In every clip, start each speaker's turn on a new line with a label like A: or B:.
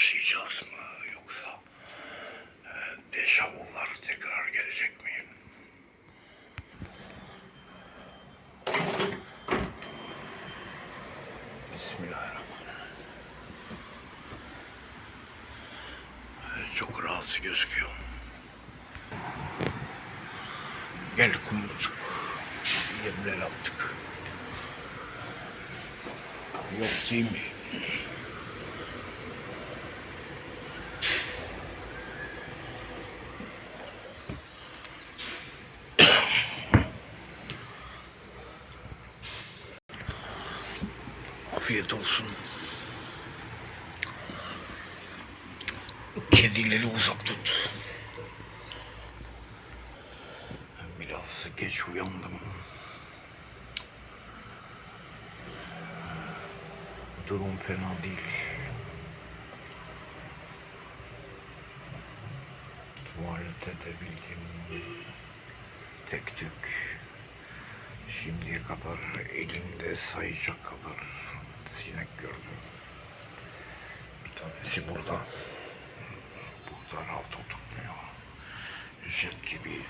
A: yaşayacağız mı yoksa e, deşavullar tekrar gelecek mi? Bismillahirrahmanirrahim. E, Çok rahatsız gözüküyor. Gel kumrucuk. Yemler attık. Yok değil mi? Kedileri uzak tut. Biraz geç uyandım. Durum fena değil. Tuvalete de bildim. Tek tük. Şimdiye kadar elimde sayacak kadar sinek gördüm. Bir tanesi burada. Burada rahat oturmuyor. Jet gibi.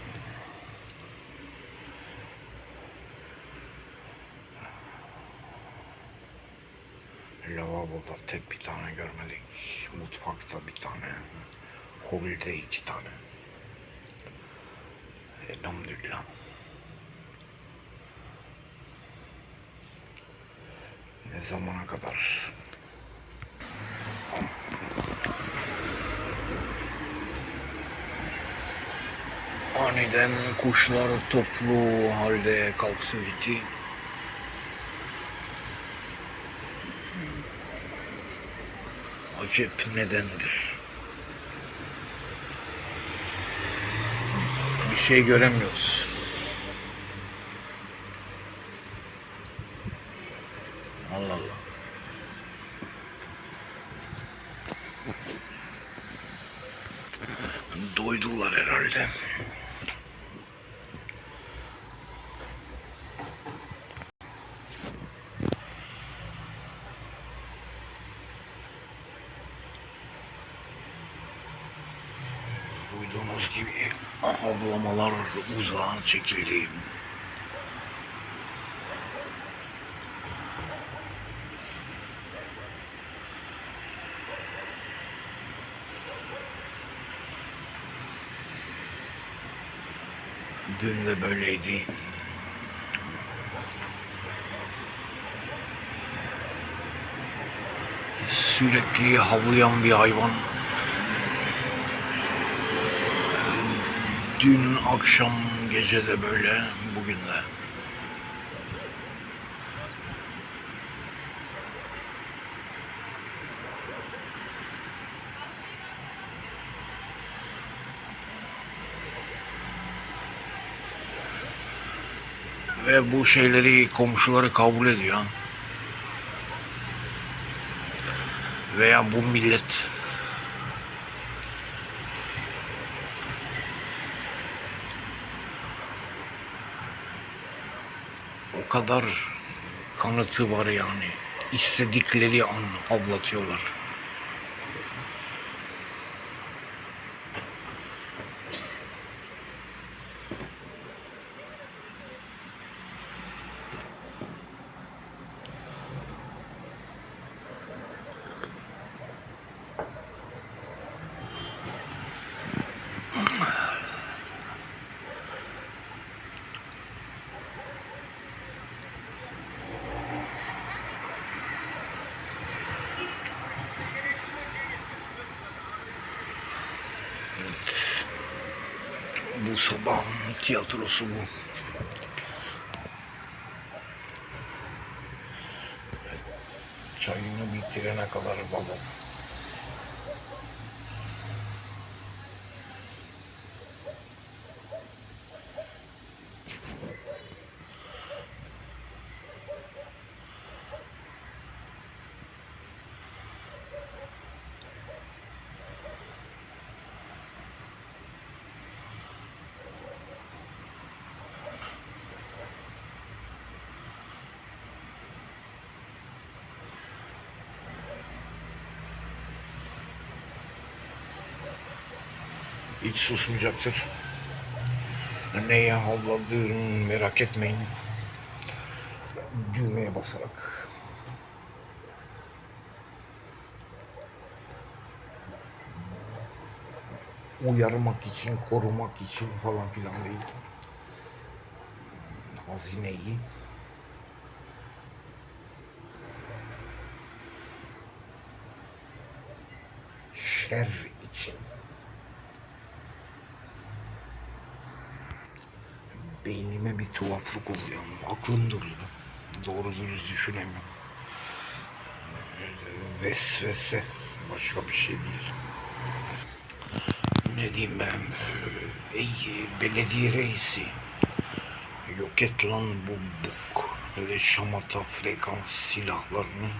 A: Lavaboda tek bir tane görmedik. Mutfakta bir tane. Holde iki tane. Elhamdülillah. Ne zamana kadar? Aniden kuşlar toplu halde kalktı gitti. Acep nedendir? Bir şey göremiyoruz. Allah Allah. Doydular herhalde. Duyduğunuz gibi havlamalar uzağa çekildi. Dün de böyleydi. Sürekli havlayan bir hayvan. Dün akşam gece de böyle, bugün de. Ve bu şeyleri komşuları kabul ediyor. Veya bu millet kadar kanıtı var yani. İstedikleri an avlatıyorlar. صباح متيات الأسبوع çayını bitirene kadar babam. Hiç susmayacaktır. Neye havladığını merak etmeyin. Düğmeye basarak uyarmak için, korumak için falan filan değil. Hazineyi şer için beynime bir tuhaflık oluyor. Aklım duruyor. Doğru dürüst düşünemiyorum. Vesvese başka bir şey değil. Ne diyeyim ben? Ey belediye reisi. Yok et lan bu buk ve şamata frekans silahlarını.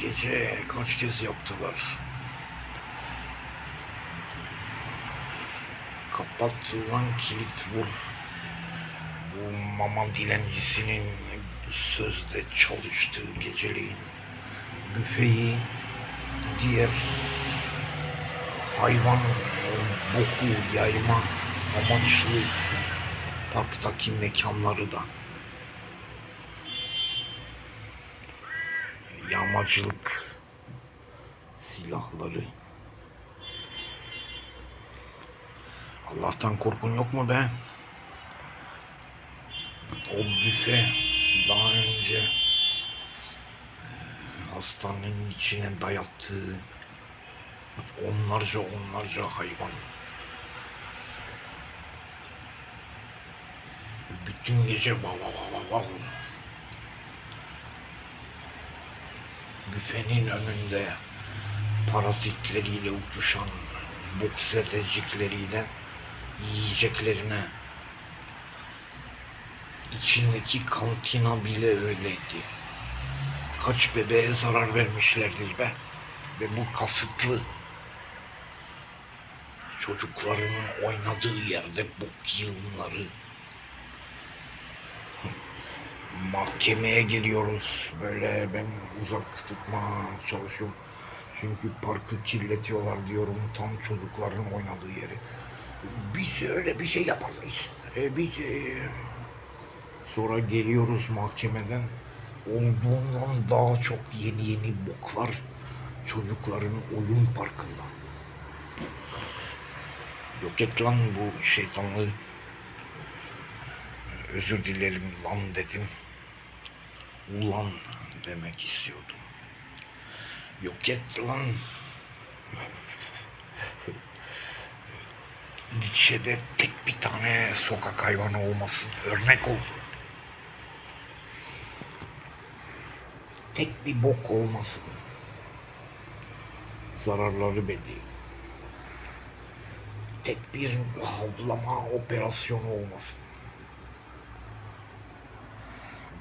A: Gece kaç kez yaptılar? Kapat lan kilit vur. Bu mama dilencisinin sözde çalıştığı geceliğin büfeyi diğer hayvan boku yayma amaçlı parktaki mekanları da yağmacılık silahları Allah'tan korkun yok mu be? O büfe daha önce e, hastanenin içine dayattığı onlarca onlarca hayvan. Bütün gece vav vav vav. Büfenin önünde parazitleriyle uçuşan bok zerrecikleriyle yiyeceklerine içindeki kantina bile öyleydi. Kaç bebeğe zarar vermişlerdir be. Ve bu kasıtlı. Çocukların oynadığı yerde bok yığınları. Mahkemeye geliyoruz. Böyle ben uzak tutmaya çalışıyorum. Çünkü parkı kirletiyorlar diyorum. Tam çocukların oynadığı yeri. Biz öyle bir şey yapamayız. E, biz e, sonra geliyoruz mahkemeden. Olduğundan daha çok yeni yeni boklar çocukların oyun parkında. Yok et lan bu şeytanlığı. Özür dilerim lan dedim. Ulan demek istiyordum. Yok et lan. İlçede tek bir tane sokak hayvanı olmasın örnek oldu. Tek bir bok olmasın. Zararları belli. Tek bir havlama operasyonu olmasın.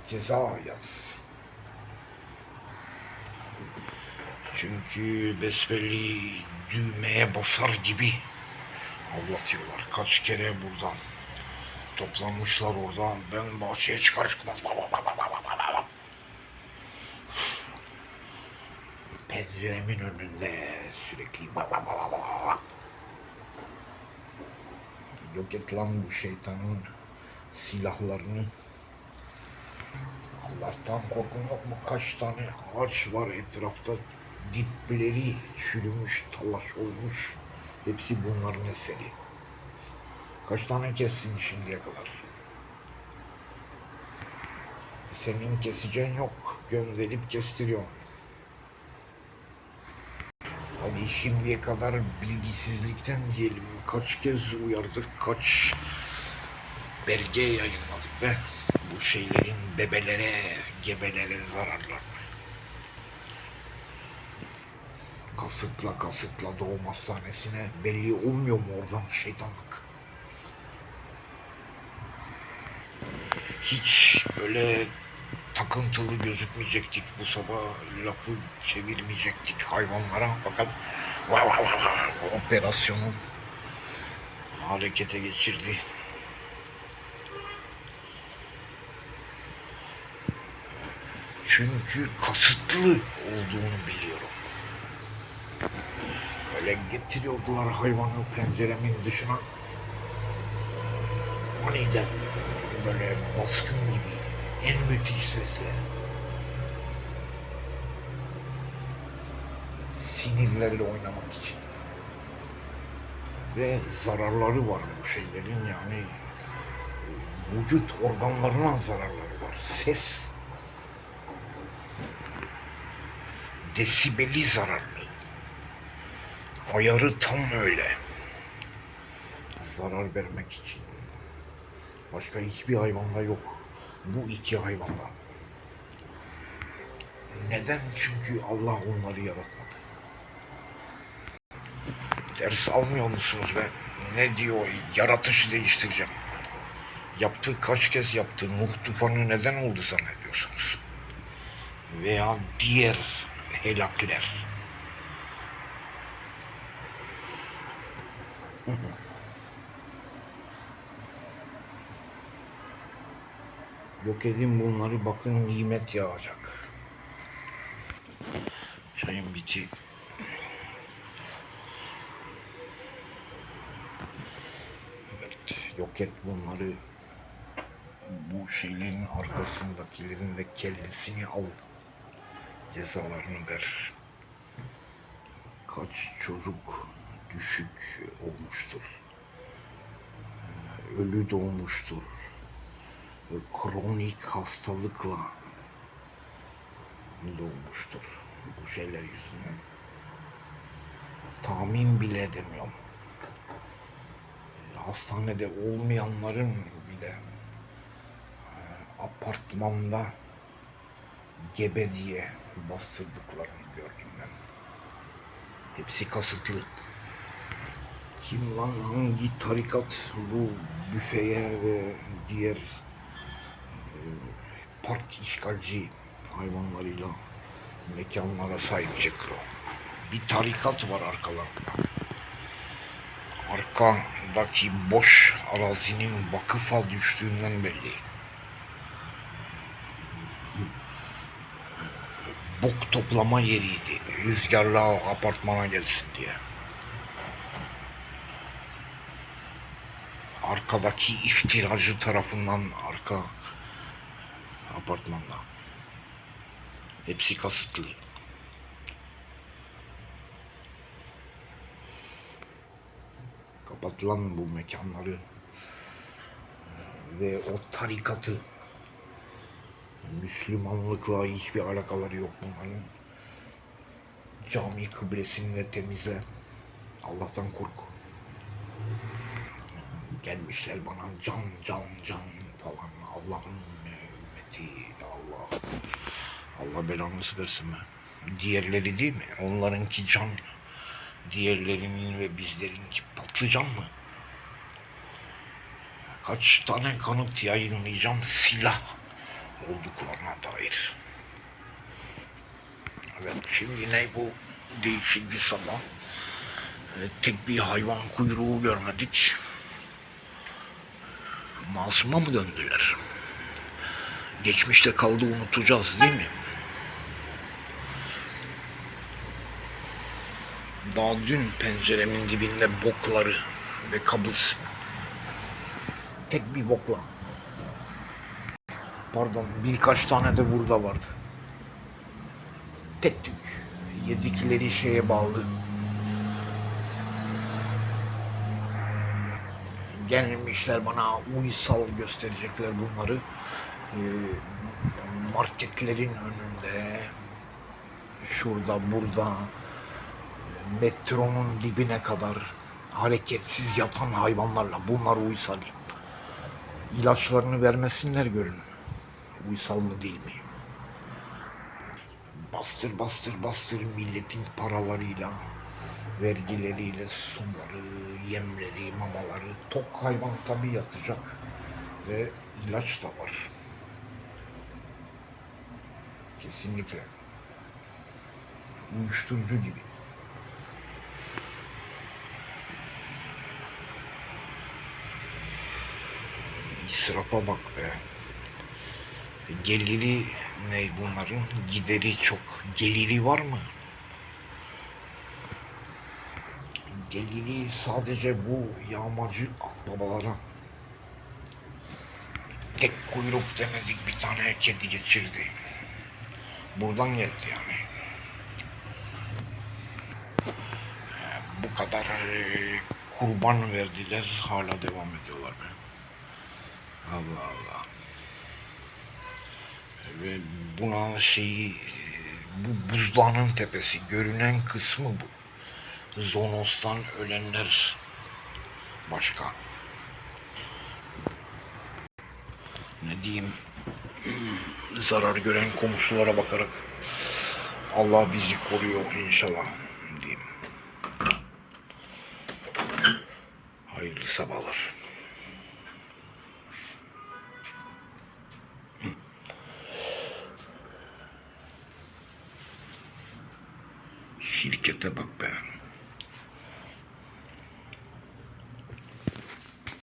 A: Ceza yaz. Çünkü besbelli düğmeye basar gibi avlatıyorlar. Kaç kere buradan toplanmışlar orada. Ben bahçeye çıkar çıkmaz. Penceremin önünde sürekli Yok et lan bu şeytanın silahlarını. Allah'tan korkun yok mu? Kaç tane ağaç var etrafta. Dipleri çürümüş, talaş olmuş. Hepsi bunların eseri. Kaç tane kestin şimdiye kadar? Senin keseceğin yok. Gönderip kestiriyorsun. Hani şimdiye kadar bilgisizlikten diyelim kaç kez uyardık, kaç belge yayınladık ve bu şeylerin bebelere, gebelere zararlar. Kasıtla kasıtla doğum hastanesine belli olmuyor mu oradan şeytanlık? Hiç böyle takıntılı gözükmeyecektik bu sabah lafı çevirmeyecektik hayvanlara fakat va va va va, operasyonu harekete geçirdi. Çünkü kasıtlı olduğunu biliyorum. Böyle getiriyordular hayvanı penceremin dışına. Aniden böyle baskın gibi en müthiş sesle. Sinirlerle oynamak için. Ve zararları var bu şeylerin yani vücut organlarına zararları var. Ses desibeli zararlı. Ayarı tam öyle. Zarar vermek için. Başka hiçbir hayvanda yok. Bu iki hayvanda. Neden? Çünkü Allah onları yaratmadı. Ders almıyor musunuz be? Ne diyor? Yaratışı değiştireceğim. Yaptığı kaç kez yaptı? Nuh tufanı neden oldu zannediyorsunuz? Veya diğer helakler. Yok edin bunları bakın nimet yağacak. Çayın biti. Evet, yok et bunları. Bu şeylerin arkasındakilerin de kellesini al. Cezalarını ver. Kaç çocuk düşük olmuştur. Ölü doğmuştur. Kronik hastalıkla doğmuştur. Bu şeyler yüzünden. Tahmin bile edemiyorum hastanede olmayanların bile e, apartmanda gebe diye bastırdıklarını gördüm ben. Hepsi kasıtlı. Kim lan hangi tarikat bu büfeye ve diğer e, park işgalci hayvanlarıyla mekanlara sahip çıkıyor. Bir tarikat var arkalarında arkadaki boş arazinin vakıfa düştüğünden belli. Bok toplama yeriydi. Rüzgarla apartmana gelsin diye. Arkadaki iftiracı tarafından arka apartmanda. Hepsi kasıtlı. kapatılan bu mekanları ve o tarikatı Müslümanlıkla hiçbir alakaları yok bunların. Cami kıblesini de temizle. Allah'tan kork. Gelmişler bana can can can falan. Allah'ın ümmeti Allah. Allah belanızı versin be. Diğerleri değil mi? Onlarınki can diğerlerinin ve bizlerinki patlıcan mı? Kaç tane kanıt yayınlayacağım silah olduklarına dair. Evet şimdi yine bu değişik bir sabah. Tek bir hayvan kuyruğu görmedik. Masuma mı döndüler? Geçmişte kaldı unutacağız değil mi? Daha dün penceremin dibinde bokları ve kabız. Tek bir bokla. Pardon birkaç tane de burada vardı. Tek tük. Yedikleri şeye bağlı. Gelmişler bana uysal gösterecekler bunları. Ee, marketlerin önünde, şurada, burada, metronun dibine kadar hareketsiz yatan hayvanlarla bunlar uysal. İlaçlarını vermesinler görün. Uysal mı değil mi? Bastır bastır bastır milletin paralarıyla, vergileriyle suları, yemleri, mamaları. Tok hayvan tabii yatacak ve ilaç da var. Kesinlikle. Uyuşturucu gibi. İsrafa bak be. Geliri ne bunların? Gideri çok. Geliri var mı? Geliri sadece bu yağmacı akbabalara. Tek kuyruk demedik bir tane kedi geçirdi. Buradan geldi yani. Bu kadar e, kurban verdiler hala devam ediyorlar be. Allah Allah. Ve buna şeyi bu buzdağının tepesi görünen kısmı bu. Zonos'tan ölenler başka. Ne diyeyim zarar gören komşulara bakarak Allah bizi koruyor inşallah diyeyim. Hayırlı sabahlar.